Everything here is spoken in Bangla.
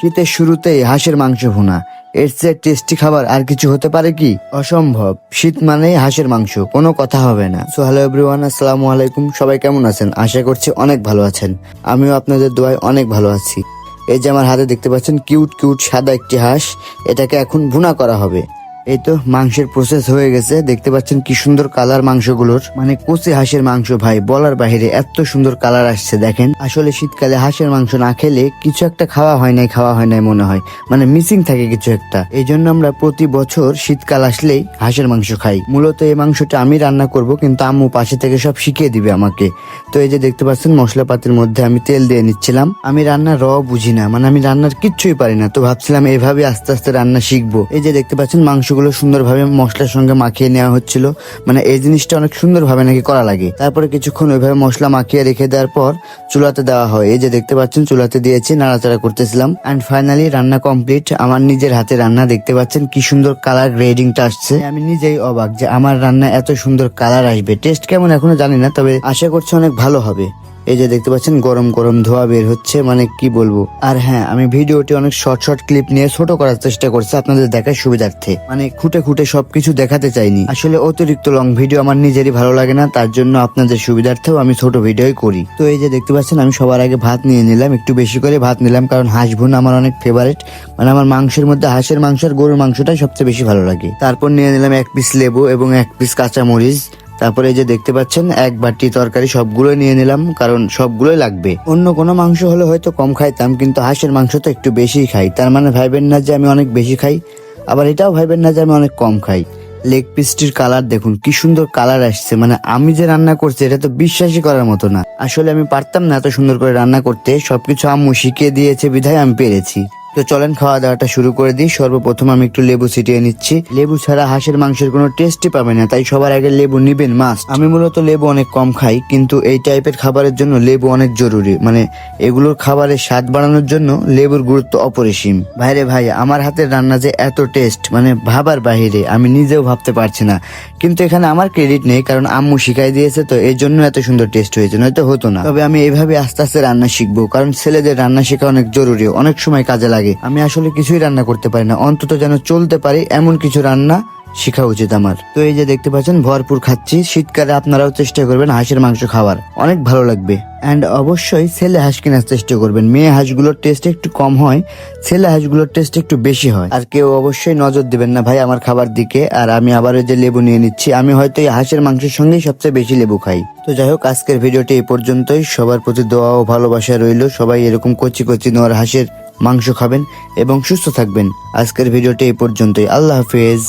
শীতের শুরুতেই হাঁসের মাংস ভুনা। এর চেয়ে টেস্টি খাবার আর কিছু হতে পারে কি? অসম্ভব। শীত মানেই হাঁসের মাংস, কোনো কথা হবে না। সো হ্যালো এভরিওয়ান আসসালামু আলাইকুম। সবাই কেমন আছেন? আশা করছি অনেক ভালো আছেন। আমিও আপনাদের দোয়ায় অনেক ভালো আছি। এই যে আমার হাতে দেখতে পাচ্ছেন কিউট কিউট সাদা একটি হাঁস। এটাকে এখন ভুনা করা হবে। এই তো মাংসের প্রসেস হয়ে গেছে। দেখতে পাচ্ছেন কি সুন্দর কালার মাংসগুলোর। মানে কচি হাঁসের মাংস ভাই, বলার বাইরে এত সুন্দর কালার আসছে, দেখেন। আসলে শীতকালে হাঁসের মাংস না খেলে কিছু একটা খাওয়া হয় নাই, খাওয়া হয় নাই মনে হয়। মানে মিসিং থাকে কিছু একটা। এই জন্য আমরা প্রতি বছর শীতকাল আসলেই হাঁসের মাংস খাই। মূলত এই মাংসটা আমি রান্না করব, কিন্তু আম্মু পাশে থেকে সব শিখিয়ে দিবে আমাকে। তো এই যে দেখতে পাচ্ছেন, মশলাপাতির মধ্যে আমি তেল দিয়ে নিচ্ছিলাম। আমি রান্না র বুঝি না মানে আমি রান্নার কিচ্ছুই পারি না। তো ভাবছিলাম এইভাবে আস্তে আস্তে রান্না শিখব। এই যে দেখতে পাচ্ছেন মাংসগুলো সুন্দরভাবে মশলার সঙ্গে মাখিয়ে নেওয়া হচ্ছিল। মানে এই জিনিসটা অনেক সুন্দরভাবে নাকি করা লাগে। তারপরে কিছুক্ষণ ওইভাবে মশলা মাখিয়ে রেখে দেওয়ার পর চুলাতে দেওয়া হয়। এই যে দেখতে পাচ্ছেন, চুলাতে দিয়েছি, নাড়াচাড়া করতেছিলাম। অ্যান্ড ফাইনালি রান্না কমপ্লিট আমার নিজের হাতে রান্না দেখতে পাচ্ছেন, কি সুন্দর কালার গ্রেডিংটা আসছে। আমি নিজেই অবাক যে আমার রান্না এত সুন্দর কালার আসবে। টেস্ট কেমন এখনও জানি না, তবে আশা করছি অনেক ভালো হবে। এই যে দেখতে পাচ্ছেন, গরম গরম ধোয়া বের হচ্ছে মানে কি বলব? আর হ্যাঁ আমি ভিডিওটি অনেক শর্ট শর্ট ক্লিপ নিয়ে ছোট করার চেষ্টা করছি আপনাদের দেখার সুবিধার্থে। মানে খুঁটে খুঁটে সবকিছু দেখাতে চাইনি। আসলে অতিরিক্ত লং ভিডিও আমার নিজেরই ভালো লাগে না, তার জন্য আপনাদের সুবিধার্থেও আমি ছোট ভিডিওই করি। তো এই যে দেখতে পাচ্ছেন, আমি সবার আগে ভাত নিয়ে নিলাম, একটু বেশি করে ভাত নিলাম, কারণ হাঁস ভুন আমার অনেক ফেভারিট মানে আমার মাংসের মধ্যে হাঁসের মাংস আর গরুর মাংসটাই সবচেয়ে বেশি ভালো লাগে। তারপর নিয়ে নিলাম এক পিস লেবু এবং এক পিস কাঁচা মরিচ তারপরে এই যে দেখতে পাচ্ছেন, এক বাটি তরকারি সবগুলো নিয়ে নিলাম, কারণ সবগুলোই লাগবে। অন্য কোনো মাংস হলে হয়তো কম খাইতাম, কিন্তু হাঁসের মাংস তো একটু বেশি খাই। তার মানে ভাইবেন না যে আমি অনেক বেশি খাই, আবার এটাও ভাইবেন না যে আমি অনেক কম খাই। লেগ পিসটির কালার দেখুন, কি সুন্দর কালার আসছে মানে আমি যে রান্না করছি, এটা তো বিশ্বাসই করার মতো না। আসলে আমি পারতাম না এত সুন্দর করে রান্না করতে, সবকিছু আম্মু শিখিয়ে দিয়েছে, বিধায় আমি পেরেছি। তো চলেন খাওয়া দাওয়াটা শুরু করে দিই। সর্বপ্রথম আমি একটু লেবু ছিটিয়ে নিচ্ছি। লেবু ছাড়া হাঁসের মাংসের কোনো টেস্টই পাবে না, তাই সবার আগে লেবু নিবেন মাস্ট আমি মূলত লেবু অনেক কম খাই, কিন্তু এই টাইপের খাবারের জন্য লেবু অনেক জরুরি। মানে এগুলোর খাবারের স্বাদ বাড়ানোর জন্য লেবুর গুরুত্ব অপরিসীম। ভাইরে ভাই, আমার হাতের রান্না যে এত টেস্ট মানে ভাবার বাহিরে, আমি নিজেও ভাবতে পারছি না। কিন্তু এখানে আমার ক্রেডিট নেই, কারণ আম্মু শিখাই দিয়েছে তো, এই জন্য এত সুন্দর টেস্ট হয়েছে, নয়তো হতো না। তবে আমি এইভাবে আস্তে আস্তে রান্না শিখব, কারণ ছেলেদের রান্না শেখা অনেক জরুরি, অনেক সময় কাজে লাগে। আমি আসলে কিছুই রান্না করতে পারি না। অন্তত যেন চলতে পারি এমন কিছু রান্না শেখা উচিত আমার। তো এই যে দেখতে পাচ্ছেন, ভরপুর খাচ্ছি। শীতকালে আপনারাও চেষ্টা করবেন হাঁসের মাংস খাওয়ার। অনেক ভালো লাগবে। অ্যান্ড অবশ্যই ছেলে হাঁস কেনার চেষ্টা করবেন। মেয়ে হাঁসগুলোর টেস্ট একটু কম হয়, ছেলে হাঁসগুলোর টেস্ট একটু বেশি হয়। আর কেউ অবশ্যই নজর দিবেন না, ভাই, আমার খাবার দিকে, আর আমি আবার যে লেবু নিয়ে নিচ্ছি। আমি হয়তো এই হাঁসের মাংসের সঙ্গেই সবচেয়ে বেশি লেবু খাই। তো যাই হোক, আজকের ভিডিওটি এই পর্যন্তই। সবার প্রতি দোয়া ও ভালোবাসা রইল। সবাই এরকম কচি কচি নোয়ার হাঁসের মাংস খাবেন এবং সুস্থ থাকবেন। আজকের ভিডিওটি এই পর্যন্তই। আল্লাহ হাফেজ।